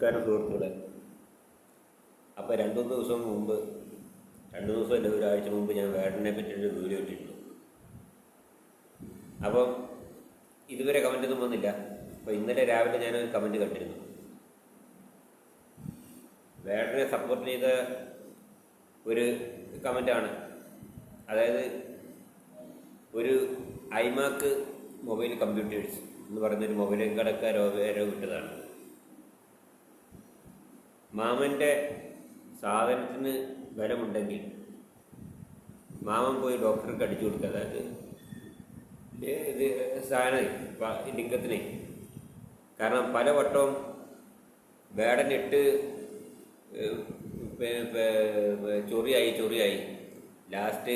നമസ്കാരം സുഹൃത്തുക്കളെ അപ്പോൾ രണ്ടു ദിവസം മുമ്പ് രണ്ട് ദിവസം അല്ല ഒരാഴ്ച മുമ്പ് ഞാൻ വേടനെ പറ്റിയൊരു വീഡിയോ ഇട്ടിരുന്നു. അപ്പം ഇതുവരെ കമന്റ് ഒന്നും വന്നില്ല. അപ്പോൾ ഇന്നലെ രാവിലെ ഞാനൊരു കമന്റ് കണ്ടിരുന്നു. വേടനെ സപ്പോർട്ട് ചെയ്ത ഒരു കമന്റാണ് അതായത് ഒരു ഐമാക്ക് മൊബൈൽ കമ്പ്യൂട്ടേഴ്സ് എന്ന് പറയുന്നൊരു മൊബൈൽ കടക്കാരോ വേറെ വിട്ടതാണ്. മാമന്റെ സാധനത്തിന് ബലമുണ്ടെങ്കിൽ മാമൻ പോയി ഡോക്ടർക്ക് അടിച്ചു കൊടുക്കുക അതായത് ഇത് സാധനം ലിംഗത്തിനെ. കാരണം പല വട്ടവും വേടനിട്ട് ചൊറിയായി ചൊറിയായി. ലാസ്റ്റ്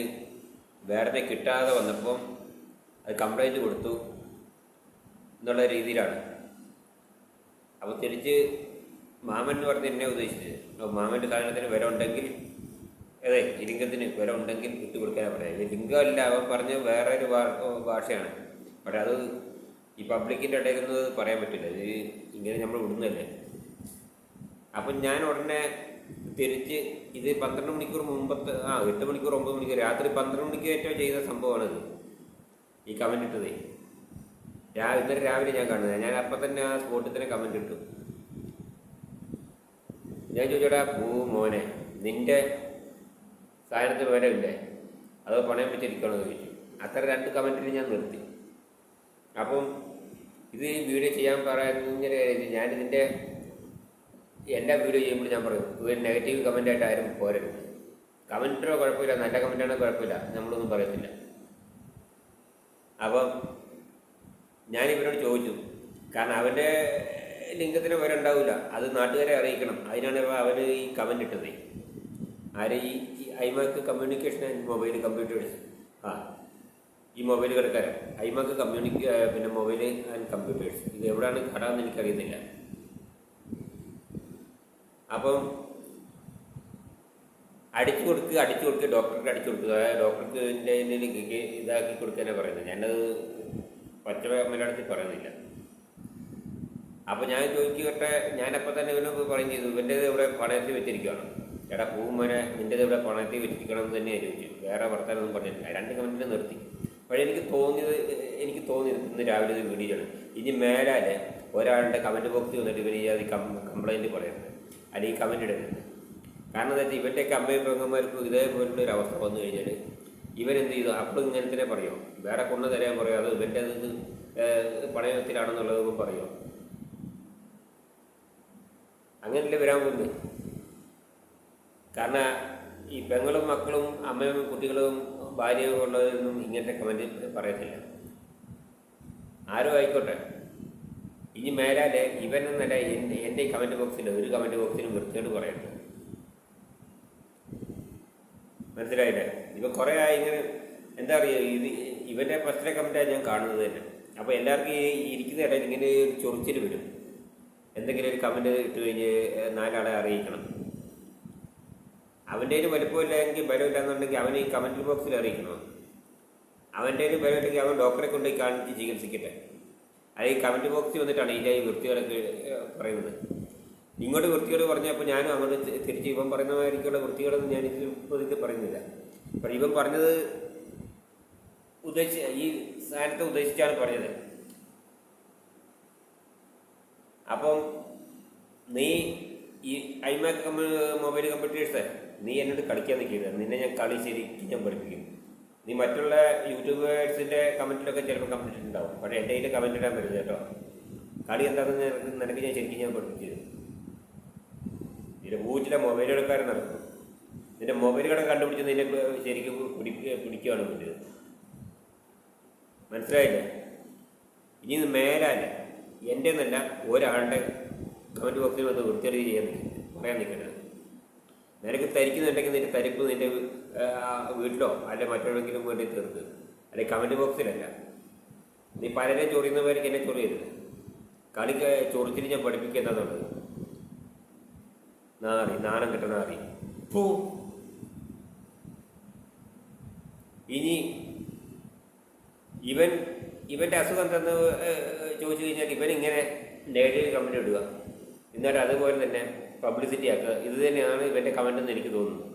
വേടനെ കിട്ടാതെ വന്നപ്പം അത് കംപ്ലൈന്റ് കൊടുത്തു എന്നുള്ള രീതിയിലാണ്. അപ്പോൾ തിരിച്ച് മാമൻ എന്ന് പറഞ്ഞ് എന്നെ ഉദ്ദേശിച്ചത്. അപ്പോൾ മാമന്റെ സാധനത്തിന് വില ഉണ്ടെങ്കിൽ അതെ ലിംഗത്തിന് വില ഉണ്ടെങ്കിൽ വിട്ടു കൊടുക്കാനാണ് പറയാം. ഇത് ലിംഗമല്ല അവൻ പറഞ്ഞ വേറെ ഒരു ഭാഷയാണ്. പക്ഷെ അത് ഈ പബ്ലിക്കിന്റെ ഇടയിൽ പറയാൻ പറ്റില്ല. ഇത് ഇങ്ങനെ നമ്മൾ വിടുന്നതല്ലേ. അപ്പം ഞാൻ ഉടനെ തിരിച്ച് ഇത് പന്ത്രണ്ട് മണിക്കൂർ മുമ്പത്തെ ആ എട്ട് മണിക്കൂർ ഒമ്പത് മണിക്കൂർ രാത്രി പന്ത്രണ്ട് മണിക്ക് ഏറ്റവും ചെയ്ത സംഭവമാണിത്. ഈ കമന്റ് ഇട്ടതേ. രാ ഇന്നലെ രാവിലെ ഞാൻ കാണുന്നത്. ഞാൻ അപ്പം തന്നെ ആ സ്പോട്ടിൽ തന്നെ കമന്റ് ഇട്ടു. ഞാൻ ചോദിച്ചോടാ പൂ മോനെ നിന്റെ സാധനത്തിന് വിലയില്ലേ അതോ പണയം വെച്ചിരിക്കണമെന്ന് ചോദിച്ചു. അത്ര രണ്ട് കമന്റിൽ ഞാൻ നിർത്തി. അപ്പം ഇത് വീഡിയോ ചെയ്യാൻ പറയുന്നതിന്റെ കാര്യം ഞാനിതിന്റെ എല്ലാ വീഡിയോ ചെയ്യുമ്പോൾ ഞാൻ പറയും ഒരു നെഗറ്റീവ് കമന്റായിട്ട് ആരും പോരരുത്. കമന്റോ കുഴപ്പമില്ല നല്ല കമന്റാണോ കുഴപ്പമില്ല നമ്മളൊന്നും പറയത്തില്ല. അപ്പം ഞാൻ ഇവരോട് ചോദിച്ചു കാരണം അവന്റെ ലിംഗത്തിന് വില ഉണ്ടാവില്ല അത് നാട്ടുകാരെ അറിയിക്കണം. അതിനാണ് അവന് ഈ കമന്റ് ഇട്ടത്. ആരെ ഈ ഐമാക്ക് കമ്മ്യൂണിക്കേഷൻ ആൻഡ് മൊബൈൽ കമ്പ്യൂട്ടേഴ്സ് ആ ഈ മൊബൈൽ കിടക്കാരൻ ഐമാക്ക് കമ്മ്യൂണിക്ക പിന്നെ മൊബൈൽ ആൻഡ് കമ്പ്യൂട്ടേഴ്സ് ഇത് എവിടെയാണ് കട എന്ന് എനിക്കറിയുന്നില്ല അപ്പം അടിച്ചു കൊടുക്കുക അടിച്ചു കൊടുക്കുക ഡോക്ടർക്ക് അടിച്ചു കൊടുക്കുക ഡോക്ടർക്ക് ഇതിന്റെ ഇതാക്കി കൊടുക്കാനാണ് പറയുന്നത്. ഞാനത് പച്ച മലയാളത്തിൽ പറയുന്നില്ല. അപ്പോൾ ഞാൻ ചോദിക്കട്ടെ ഞാനപ്പോൾ തന്നെ ഇവനോട് പറയും ചെയ്തു. ഇവന്റേത് ഇവിടെ പണയത്തിൽ വെച്ചിരിക്കുകയാണ് എടാ പൂമനെ നിന്റേത് ഇവിടെ പണയത്തിൽ വെച്ചിരിക്കണം എന്ന് തന്നെ ചോദിച്ചു വേറെ വർത്താനൊന്നും പറഞ്ഞിട്ടില്ല. രണ്ട് കമന്റിൽ നിർത്തി. പക്ഷേ എനിക്ക് തോന്നിയത് എനിക്ക് തോന്നിയത് ഇന്ന് രാവിലെ ഇത് വീഡിയോയാണ് ഇനി മേലാലെ ഒരാളുടെ കമന്റ് ബോക്സിൽ വന്നിട്ട് ഇവർ ഈ അത് കംപ്ലൈന്റ് പറയുന്നത്. അല്ലെങ്കിൽ കമന്റ് ഇടരുത്. കാരണം എന്താ വെച്ചാൽ ഇവന്റെയൊക്കെ അമ്മയും പെങ്ങന്മാർക്കും ഇതേപോലുള്ള ഒരു അവസ്ഥ വന്നു കഴിഞ്ഞാൽ ഇവരെന്ത് ചെയ്തു? അപ്പോഴും ഇങ്ങനെ തന്നെ പറയുമോ വേറെ കൊണ്ടു തരാൻ പറയുമോ അത് ഇവന്റെ അത് പണയത്തിലാണെന്നുള്ളതൊക്കെ പറയുമോ അങ്ങനല്ലേ വരാൻ പോകുന്നത്? കാരണം ഈ പെങ്ങളും മക്കളും അമ്മയും കുട്ടികളും ഭാര്യയും ഉള്ളതൊന്നും ഇങ്ങനത്തെ കമന്റ് പറയത്തില്ല. ആരോ ആയിക്കോട്ടെ. ഇനി മേലാലെ ഇവനെന്നല്ല എന്റെ എന്റെ ഈ കമന്റ് ബോക്സിൽ ഒരു കമന്റ് ബോക്സിലും വൃത്തിയോട് പറയട്ടെ മനസ്സിലായില്ലേ? ഇപ്പം കുറേ ആയി ഇങ്ങനെ എന്താ പറയുക ഇത് ഇവന്റെ ഫസ്റ്റിലെ കമന്റാണ് ഞാൻ കാണുന്നത് തന്നെ. അപ്പോൾ എല്ലാവർക്കും ഈ ഇരിക്കുന്ന ഇടയിൽ ഇങ്ങനെ ഒരു ചൊറിച്ചിൽ വരും. എന്തെങ്കിലും ഒരു കമന്റ് ഇട്ട് കഴിഞ്ഞ് നാലാളെ അറിയിക്കണം. അവന്റെ ഒരു ബലമില്ല എന്നുണ്ടെങ്കിൽ അവൻ ഈ കമന്റ് ബോക്സിൽ അറിയിക്കണം. അവന്റെ ഒരു ബലമില്ലെങ്കിൽ അവൻ ഡോക്ടറെ കൊണ്ടുപോയി കാണിച്ച് ചികിത്സിക്കട്ടെ. അല്ലെങ്കിൽ കമന്റ് ബോക്സിൽ വന്നിട്ടാണ് ഇതിന്റെ ഈ വൃത്തികളൊക്കെ പറയുന്നത്. ഇങ്ങോട്ട് വൃത്തിയോട് പറഞ്ഞപ്പോൾ ഞാനും അങ്ങോട്ട് തിരിച്ച് ഇവൻ പറയുന്നതായിരിക്കുള്ള വൃത്തികളൊന്നും ഞാൻ ഇതിൽ ഇപ്പോഴത്തെ പറയുന്നില്ല. അപ്പം ഇവൻ പറഞ്ഞത് ഉദ്ദേശിച്ച ഈ സാധനത്തെ ഉദ്ദേശിച്ചാണ് പറഞ്ഞത്. അപ്പം നീ ഈ ഐമാക് മൊബൈൽ കമ്പ്യൂട്ടേഴ്സ് നീ എന്നോട് കളിക്കാൻ നിൽക്കരുത്. നിന്നെ ഞാൻ കളി ശരിക്കും ഞാൻ പഠിപ്പിക്കും. നീ മറ്റുള്ള യൂട്യൂബേഴ്സിന്റെ കമന്റിലൊക്കെ ചിലപ്പോൾ കമന്റ് ഉണ്ടാവും. പക്ഷേ എന്റെ കയ്യിൽ കമന്റ് ഇടാൻ വരുന്നത് കേട്ടോ. കളി എന്താണെന്ന് നിനക്ക് ഞാൻ ശരിക്കും ഞാൻ പഠിപ്പിച്ചത് നിന്റെ വീട്ടിലെ മൊബൈൽ എടുക്കാരൻ നടക്കും. നിന്റെ മൊബൈൽ കടം കണ്ടുപിടിച്ച് നിന്നെ ശരിക്കും പിടിക്കുക പിടിക്കുകയാണ് വേണ്ടത് മനസ്സിലായില്ലേ? ഇനി മേലാല്ല? എന്റെ എന്നല്ല ഒരാളുടെ കമന്റ് ബോക്സിൽ വന്ന് വൃത്തിയറി ചെയ്യാൻ പറയാൻ നിൽക്കരുത് നിനക്ക് തരിക്കുന്നുണ്ടെങ്കിൽ നിന്റെ തരിപ്പ് നിന്റെ വീട്ടിലോ അല്ലെ മറ്റെവിടെങ്കിലും വേണ്ടി തീർക്ക് അല്ലെങ്കിൽ കമന്റ് ബോക്സിലല്ല. നീ പലരെ ചൊറിയുന്നവർക്ക് എന്നെ ചൊറിയരുത്. കളി ചൊറിച്ചിട്ട് ഞാൻ പഠിപ്പിക്കുന്നതാണ് നാറി നാണം കെട്ട നാറി പൂ. ഇനി ഇവൻ ഇവന്റെ അസുഖം എന്തെന്ന് ചോദിച്ചു കഴിഞ്ഞാൽ ഇവരിങ്ങനെ നെഗറ്റീവ് കമന്റ് ഇടുക. എന്നിട്ട് അതുപോലെ തന്നെ പബ്ലിസിറ്റി ആക്കുക. ഇത് തന്നെയാണ് ഇവന്റെ കമന്റ് എന്ന് എനിക്ക് തോന്നുന്നത്.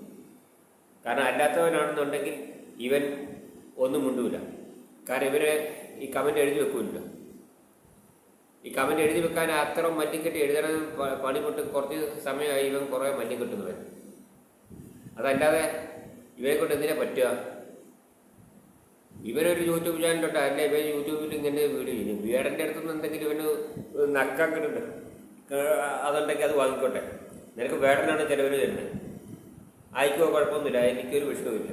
കാരണം അല്ലാത്തവനാണെന്നുണ്ടെങ്കിൽ ഇവൻ ഒന്നും മുണ്ടൂല. കാരണം ഇവരെ ഈ കമന്റ് എഴുതി വെക്കൂല ഈ കമന്റ് എഴുതി വെക്കാൻ അത്ര മല്ലിക്കെട്ടി എഴുതണം പണിമുട്ട് കുറച്ച് സമയമായി ഇവൻ കുറേ മല്ലിക്കെട്ടുന്നവൻ. അതല്ലാതെ ഇവയെ കൊണ്ട് എന്തിനാ പറ്റുക? ഇവനൊരു യൂട്യൂബ് ചാനലുണ്ട് അല്ല ഇവൻ യൂട്യൂബിൽ ഇങ്ങനെ വീഡിയോ ചെയ്യും വീടന്റെ അടുത്തുനിന്ന് എന്തെങ്കിലും ഇവന് നക്കാൻ കിട്ടുന്നുണ്ട് അതുണ്ടെങ്കിൽ അത് വാങ്ങിക്കോട്ടെ. നിനക്ക് വേടനാണ് ചിലവർ തരുന്നത്. ആയിക്കോ കുഴപ്പമൊന്നുമില്ല. എനിക്കൊരു വിഷയമില്ല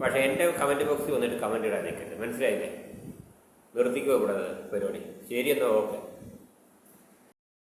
പക്ഷേ എന്റെ കമന്റ് ബോക്സിൽ വന്നിട്ട് കമന്റ് ഇടാൻ നിൽക്കട്ടെ. മനസ്സിലായില്ലേ? നിർത്തിക്കോ ഇവിടെ പരിപാടി. ശരി എന്നാൽ ഓക്കെ.